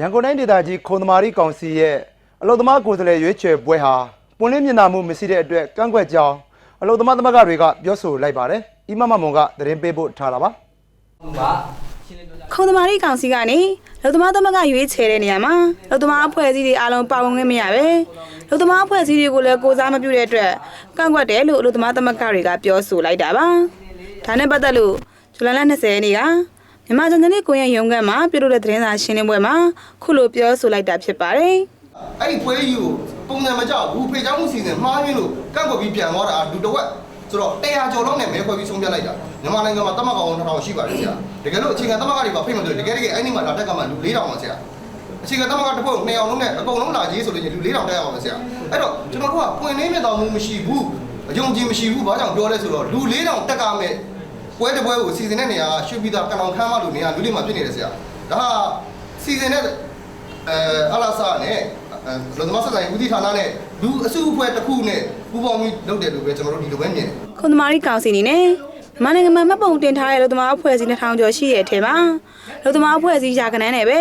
ရန်ကုန်တိုင်းဒေသကြီးခုံသမာရီကောင်စီရဲ့အလုသမားကိုယ်စားလှယ်ရွေးချယ်ပွဲဟာပွင့်လင်းမြင်သာမှုမရှိတဲ့အတွက်ကန့်ကွက်ကြောင်းအလုသမားသမဂ္ဂတွေကပြောဆိုလိုက်ပါတယ်။အီမမမွန်ကသတင်းပေးပို့ထားတာပါ။ခုံသမားရီကောင်စီကနေလူသမားသမဂ္ဂရွေးချယ်တဲ့နေရာမှာလူသမားအဖွဲ့အစည်းတွေအားလုံးပါဝင်ခွင့်မရပဲလူသမားအဖွဲ့အစည်းတွေကိုလည်းကိုစားမပြုတဲ့အတွက်ကန့်ကွက်တယ်လို့လူသမားသမဂ္ဂတွေကပြောဆိုလိုက်တာပါဒါနဲ့ပတ်သက်လို့ဇူလိုင်လ20ရက်နေ့က မြန်မာကျန်တဲ့ကိုရဲ့ရုံးခန်းမှာပြုလုပ်တဲ့သတင်းစာရှင်းလင်းပွဲမှာခုလိုပြောဆိုလိုက်တာဖြစ်ပါတယ်အဲ့ဒီပွဲကြီးကိုပုံစံမကြောက်ဘူးဖေချောင်းမှုစီစဉ်မှားရင်းလို့ကန့်ကွက်ပြီးပြန်သွားတာလူတစ်ဝက်ဆိုတော့100ကျော်လောက်နဲ့မဲခွဲပြီးဆုံးဖြတ်လိုက်တာမြန်မာနိုင်ငံမှာတမကောင်1000ရှိပါတယ်ဆရာတကယ်လို့အခြေခံတမကတွေပါဖိတ်မလို့တကယ်တကယ်အဲ့ဒီမှာလာတက်ကမှလူ4000ပါဆရာအခြေခံတမကတစ်ခု2အောင်လုံးနဲ့အကုန်လုံးလာကြီးဆိုလို့လူ4000တက်ရအောင်ပါဆရာအဲ့တော့ကျွန်တော်တို့ကပွင့်လင်းမြတ်တော်မှုမရှိဘူးအယုံကြည်မရှိဘူးဘာကြောင့်ပြောလဲဆိုတော့လူ4000တက်ကမဲ့ ပွဲတစ်ပွဲကိုစီစဉ်တဲ့နေရာရွှေပြည်သာကလောင်ခမ်းမလို့နေရာလူလေးမှာဖြစ်နေတယ်ဆရာဒါဟာစီစဉ်တဲ့အဲအလာစာနဲ့အဲလုံသမားဆက်ဆိုင်ဦးစီးဌာနနဲ့လူအစုအဖွဲ့တစ်ခုနဲ့ပူးပေါင်းပြီးလုပ်တယ်လို့ပဲကျွန်တော်တို့ဒီလိုပဲမြင်တယ်ခုံသမားရီကောင်စီအနေနဲ့မြန်မာနိုင်ငံမှာမှတ်ပုံတင်ထားတဲ့လူသမားအဖွဲ့အစည်း2000ကျော်ရှိတဲ့အထက်မှာလူသမားအဖွဲ့အစည်းရာခဏန်းနဲ့ပဲ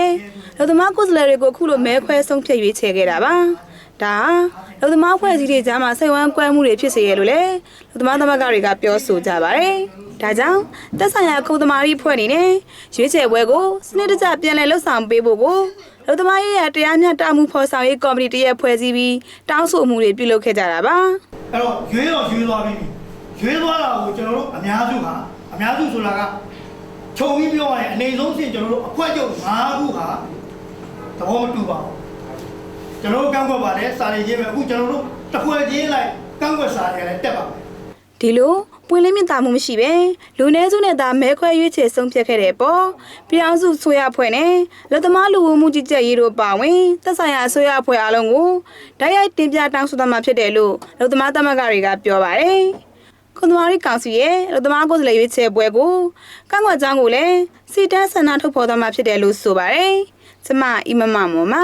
လူသမားကိုယ်စားလှယ်တွေကိုအခုလိုမဲခွဲဆုံးဖြတ်ရွေးချယ်ခဲ့တာပါ ဒါဟာလူသမားအဖွဲ့အစည်းတွေကြားမှာစိတ်ဝမ်းကွဲမှုတွေဖြစ်စေရလို့လေလူသမားသမဂ္ဂတွေကပြောဆိုကြပါတယ်ဒါကြောင့်တက်ဆိုင်ရာခုံသမားရီအဖွဲ့အနေနဲ့ရွေးချယ်ပွဲကိုစနစ်တကျပြန်လည်လှုပ်ဆောင်ပေးဖို့ကိုလူသမားရေးရတရားမျှတမှုဖော်ဆောင်ရေးကော်မတီတရက်ဖွဲ့စည်းပြီးတောင်းဆိုမှုတွေပြုလုပ်ခဲ့ကြတာပါအဲ့တော့ရွေးတော့ရွေးသွားပြီရွေးသွားတာကိုကျွန်တော်တို့အများစုဟာအများစုဆိုတာကခြုံပြီးပြောရရင်အနေဆုံးဖြင့်ကျွန်တော်တို့အခွက်ချုပ်၅ခုဟာသဘောမတူပါဘူး ကျွန်တော်တို့ကန့်ကွက်ပါတယ်စာရည်ချင်းပဲအခုကျွန်တော်တို့တစ်ခွက်ချင်းလိုက်ကန့်ကွက်စာတွေလည်းတက်ပါမယ်ဒီလိုပွင့်လင်းမြင့်တာမှုမရှိပဲလူနည်းစုနဲ့သာမဲခွဲရွေးချယ်ဆုံးဖြတ်ခဲ့တဲ့ပေါ့ပြည်အောင်စုဆိုရဖွဲ့နဲ့လက်သမားလူဝမှုကြီးကြပ်ရေးတို့ပါဝင်သက်ဆိုင်ရာအစိုးရအဖွဲ့အားလုံးကိုဓာတ်ရိုက်တင်ပြတောင်းဆိုသွားမှာဖြစ်တယ်လို့လူသမားသမဂ္ဂတွေကပြောပါတယ်ခွန်သမားရီကောင်စီရဲ့လူသမားကိုယ်စားလှယ်ရွေးချယ်ပွဲကိုကန့်ကွက်ကြောင်းကိုလည်းစီတန်းဆန္ဒထုတ်ဖော်သွားမှာဖြစ်တယ်လို့ဆိုပါတယ်ကျမအီမမမော်မ